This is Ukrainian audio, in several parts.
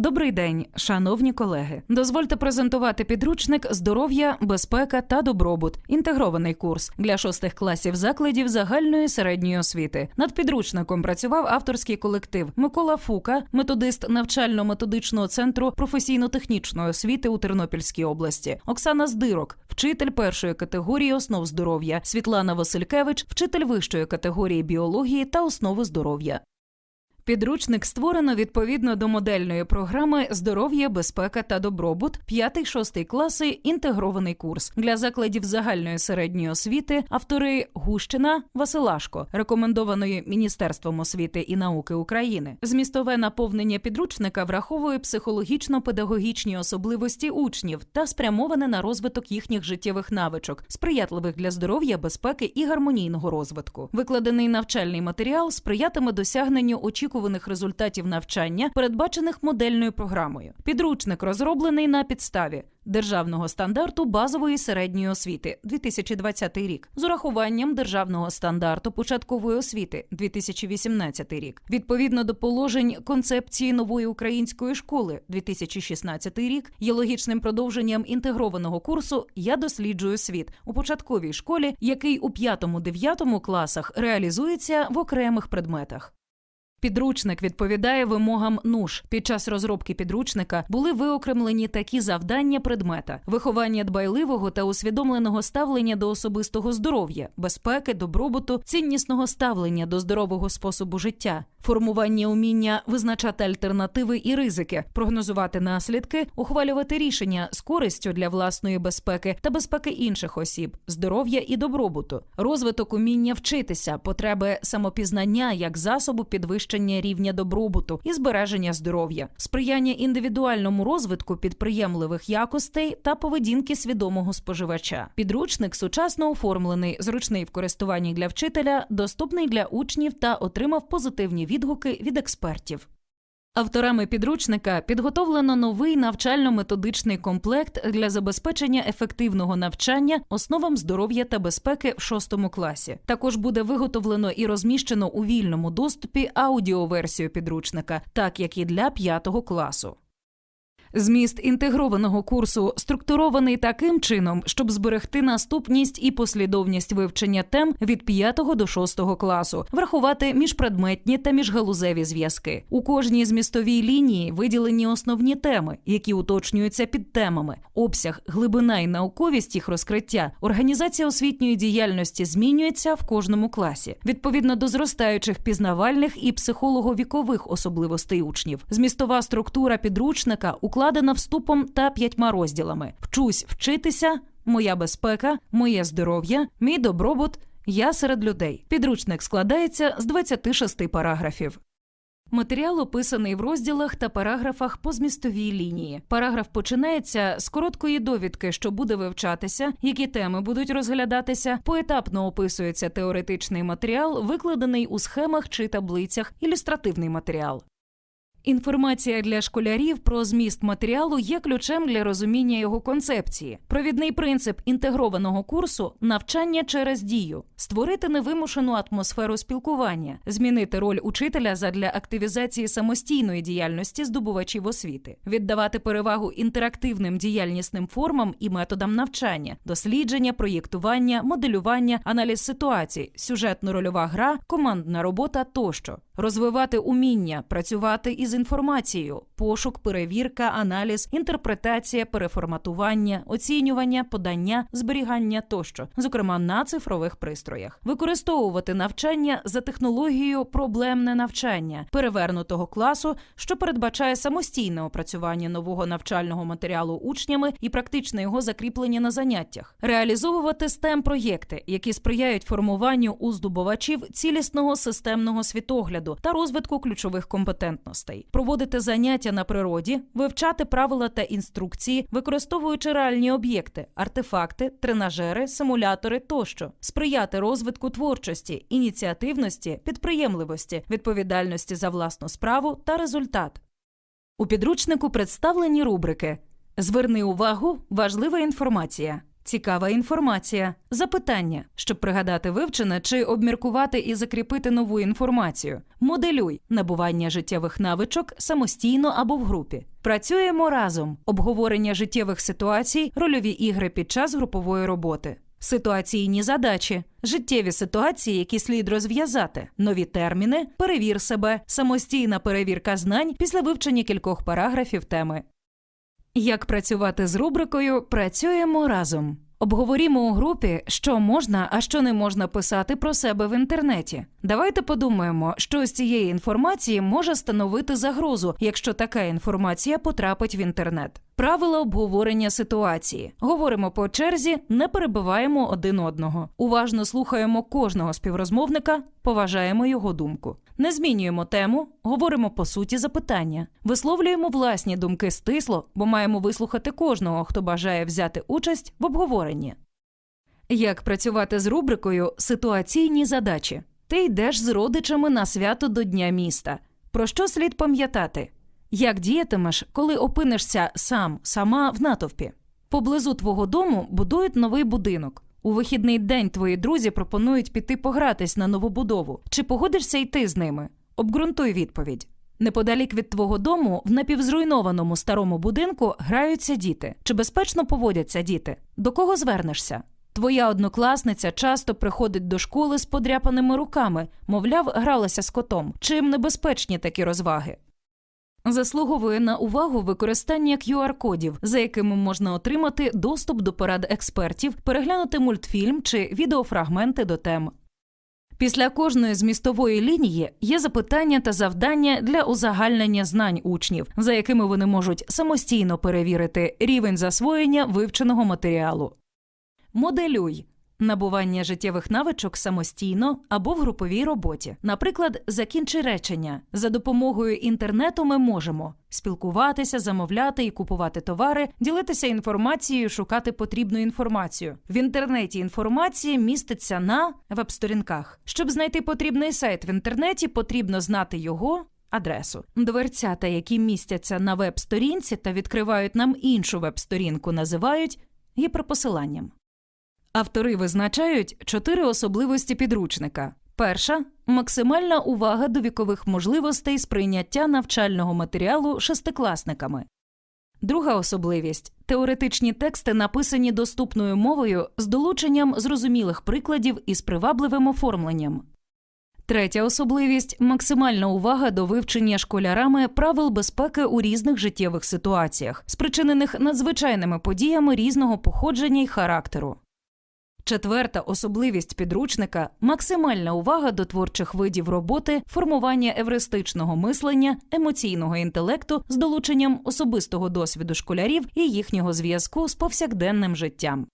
Добрий день, шановні колеги. Дозвольте презентувати підручник Здоров'я, безпека та добробут. Інтегрований курс для шостих класів закладів загальної середньої освіти. Над підручником працював авторський колектив Микола Фука, методист навчально-методичного центру професійно-технічної освіти у Тернопільській області, Оксана Здирок, вчитель першої категорії основ здоров'я, Світлана Василькевич, вчитель вищої категорії біології та основи здоров'я. Підручник створено відповідно до модельної програми Здоров'я, безпека та добробут 5-6 класи інтегрований курс для закладів загальної середньої освіти. Автори Гущина Василашко, рекомендованої Міністерством освіти і науки України. Змістове наповнення підручника враховує психологічно-педагогічні особливості учнів та спрямоване на розвиток їхніх життєвих навичок, сприятливих для здоров'я, безпеки і гармонійного розвитку. Викладений навчальний матеріал сприятиме досягненню очікуваних результатів навчання, передбачених модельною програмою. Підручник розроблений на підставі державного стандарту базової середньої освіти 2020 рік з урахуванням державного стандарту початкової освіти 2018 рік. Відповідно до положень концепції нової української школи 2016 рік є логічним продовженням інтегрованого курсу Я досліджую світ у початковій школі, який у 5-9 класах реалізується в окремих предметах. Підручник відповідає вимогам НУШ. Під час розробки підручника були виокремлені такі завдання предмета: виховання дбайливого та усвідомленого ставлення до особистого здоров'я, безпеки, добробуту, ціннісного ставлення до здорового способу життя, формування уміння визначати альтернативи і ризики, прогнозувати наслідки, ухвалювати рішення з користю для власної безпеки та безпеки інших осіб, здоров'я і добробуту, розвиток уміння вчитися, потреби самопізнання як засобу підвищення рівня добробуту і збереження здоров'я, сприяння індивідуальному розвитку підприємливих якостей та поведінки свідомого споживача. Підручник сучасно оформлений, зручний в користуванні для вчителя, доступний для учнів та отримав позитивні відгуки від експертів. Авторами підручника підготовлено новий навчально-методичний комплект для забезпечення ефективного навчання основам здоров'я та безпеки в шостому класі. Також буде виготовлено і розміщено у вільному доступі аудіоверсію підручника, так як і для п'ятого класу. Зміст інтегрованого курсу структурований таким чином, щоб зберегти наступність і послідовність вивчення тем від 5 до 6 класу, врахувати міжпредметні та міжгалузеві зв'язки. У кожній змістовій лінії виділені основні теми, які уточнюються під темами: обсяг, глибина і науковість їх розкриття. Організація освітньої діяльності змінюється в кожному класі відповідно до зростаючих пізнавальних і психолого-вікових особливостей учнів. Змістова структура підручника укладена вступом та п'ятьма розділами: вчусь вчитися, моя безпека, моє здоров'я, мій добробут. Я серед людей. Підручник складається з 26 параграфів. Матеріал описаний в розділах та параграфах по змістовій лінії. Параграф починається з короткої довідки, що буде вивчатися, які теми будуть розглядатися. Поетапно описується теоретичний матеріал, викладений у схемах чи таблицях, ілюстративний матеріал. Інформація для школярів про зміст матеріалу є ключем для розуміння його концепції. Провідний принцип інтегрованого курсу навчання через дію, створити невимушену атмосферу спілкування, змінити роль учителя задля активізації самостійної діяльності здобувачів освіти, віддавати перевагу інтерактивним діяльнісним формам і методам навчання, дослідження, проєктування, моделювання, аналіз ситуацій, сюжетно-рольова гра, командна робота тощо, розвивати уміння, працювати із інформацією, пошук, перевірка, аналіз, інтерпретація, переформатування, оцінювання, подання, зберігання тощо, зокрема на цифрових пристроях, використовувати навчання за технологією проблемне навчання перевернутого класу, що передбачає самостійне опрацювання нового навчального матеріалу учнями і практичне його закріплення на заняттях, реалізовувати stem проєкти, які сприяють формуванню у здобувачів цілісного системного світогляду та розвитку ключових компетентностей, проводити заняття на природі, вивчати правила та інструкції, використовуючи реальні об'єкти, артефакти, тренажери, симулятори тощо, сприяти розвитку творчості, ініціативності, підприємливості, відповідальності за власну справу та результат. У підручнику представлені рубрики Зверни увагу, важлива інформація. Цікава інформація, запитання, щоб пригадати вивчене чи обміркувати і закріпити нову інформацію. Моделюй набування життєвих навичок самостійно або в групі. Працюємо разом. Обговорення життєвих ситуацій, рольові ігри під час групової роботи. Ситуаційні задачі, життєві ситуації, які слід розв'язати, нові терміни, перевір себе, самостійна перевірка знань після вивчення кількох параграфів теми. Як працювати з рубрикою Працюємо разом. Обговорімо у групі, що можна, а що не можна писати про себе в інтернеті. Давайте подумаємо, що з цієї інформації може становити загрозу, якщо така інформація потрапить в інтернет. Правила обговорення ситуації. Говоримо по черзі, не перебиваємо один одного. Уважно слухаємо кожного співрозмовника, поважаємо його думку. Не змінюємо тему, говоримо по суті запитання, висловлюємо власні думки стисло, бо маємо вислухати кожного, хто бажає взяти участь в обговоренні. Як працювати з рубрикою Ситуаційні задачі? Ти йдеш з родичами на свято до Дня міста. Про що слід пам'ятати? Як діятимеш, коли опинишся сам, сама в натовпі? Поблизу твого дому будують новий будинок. У вихідний день твої друзі пропонують піти погратись на новобудову. Чи погодишся йти з ними? Обґрунтуй відповідь. Неподалік від твого дому, в напівзруйнованому старому будинку, граються діти. Чи безпечно поводяться діти? До кого звернешся? Твоя однокласниця часто приходить до школи з подряпаними руками, мовляв, гралася з котом. Чим небезпечні такі розваги? Заслуговує на увагу використання QR-кодів, за якими можна отримати доступ до порад експертів, переглянути мультфільм чи відеофрагменти до тем. Після кожної змістової лінії є запитання та завдання для узагальнення знань учнів, за якими вони можуть самостійно перевірити рівень засвоєння вивченого матеріалу. Моделюй набування життєвих навичок самостійно або в груповій роботі. Наприклад, закінчи речення. За допомогою інтернету ми можемо спілкуватися, замовляти і купувати товари, ділитися інформацією, шукати потрібну інформацію. В інтернеті інформація міститься на веб-сторінках. Щоб знайти потрібний сайт в інтернеті, потрібно знати його. Адресу дверцята, які містяться на веб-сторінці та відкривають нам іншу веб-сторінку, називають гіперпосиланням. Автори визначають чотири особливості підручника. Перша максимальна увага до вікових можливостей сприйняття навчального матеріалу шестикласниками. Друга особливість теоретичні тексти написані доступною мовою з долученням зрозумілих прикладів і з привабливим оформленням. Третя особливість максимальна увага до вивчення школярами правил безпеки у різних життєвих ситуаціях, спричинених надзвичайними подіями різного походження й характеру. Четверта особливість підручника максимальна увага до творчих видів роботи, формування евристичного мислення, емоційного інтелекту з долученням особистого досвіду школярів і їхнього зв'язку з повсякденним життям.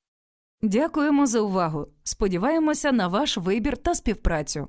Дякуємо за увагу. Сподіваємося на ваш вибір та співпрацю.